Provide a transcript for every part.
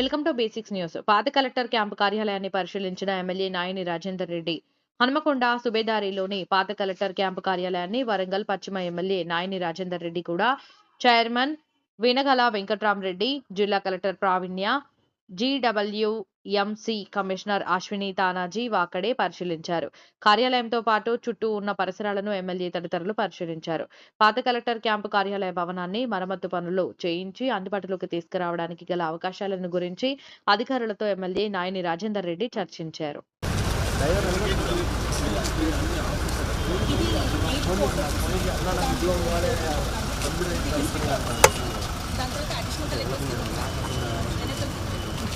Welcome to Basics News. పాత collector camp కార్యాలయాన్ని పరిశీలించిన ఎమ్మెల్యే నాయని రాజేందర్ రెడ్డి హనుమకొండ సుబేదారిలోని పాత కలెక్టర్ క్యాంపు కార్యాలయాన్ని వరంగల్ పశ్చిమ ఎమ్మెల్యే నాయని రాజేందర్ రెడ్డి కూడా చైర్మన్ వినగల వెంకట్రామరెడ్డి జిల్లా collector Praveenya GWMC commissioner Ashwini Tanaji Wakade పరిశీలించారు. కార్యాలయంతో పాటు చుట్టూ ఉన్న పరిసరాలను ఎమ్మెల్యే తదితరులు పరిశీలించారు. పాత కలెక్టర్ క్యాంపు కార్యాలయ భవనాన్ని మరమ్మతు పనులు చేయించి అందుబాటులోకి తీసుకురావడానికి గల అవకాశాలను గురించి అధికారులతో ఎమ్మెల్యే నాయని రాజేందర్ రెడ్డి చర్చించారు. వెనకాల back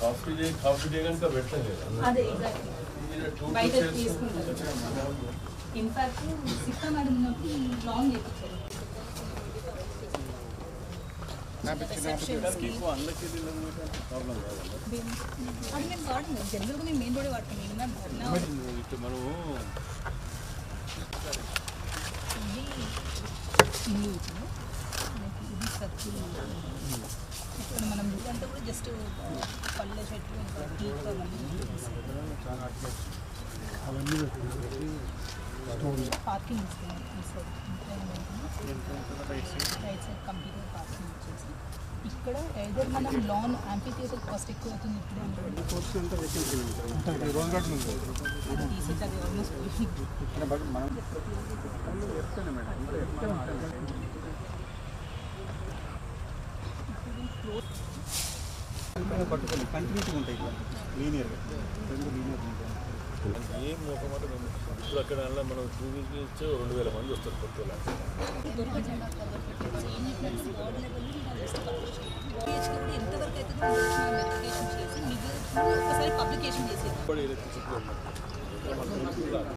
coffee day coffee day కనుక పెట్టలేదు అదే ఎగ్జాక్ట్లీ బయట తీసుకుంటారు ఇన్ఫాక్ట్ సిక్కా మేడం ఉన్నప్పుడు లాంగ్ చేయించారు ప్రాబ్లం కాదు అది మేము వాడము జనరల్గా మేము మెయిన్ రోడే వాడతాం మేము నా- ఇటు మనము ఇది ఇల్లు ఇప్పుడు మనకి ఇది సర్కిల్ ఇక్కడ మనం అంతా కూడా జస్ట్ పళ్ళ చెట్లు ఇంకా టీక్ అవన్నీ పార్కింగ్ ఇస్తున్నాం ఈ సైడ్ రైట్ సైడ్ కంప్లీట్గా పార్కింగ్ వచ్చేసి ఇక్కడ ఏదర్ మనం లాన్ యాంపీ థియేటర్ కాస్ట్ ఎక్కువ అవుతుంది ఇప్పుడు అది తీసేసి ఆల్మోస్ట్ పట్టుకొని కంటిన్యూటీ ఉంటాయి ఇట్లా లీనియర్గా రెండు లీనియర్ ఉంటాయి. ఏం ఒక మాట ఇప్పుడు అక్కడ అలా మనం టూ వీక్స్ రెండు వేల మంది వస్తారు కొత్త ఎంతవరకు అయితే పబ్లికేషన్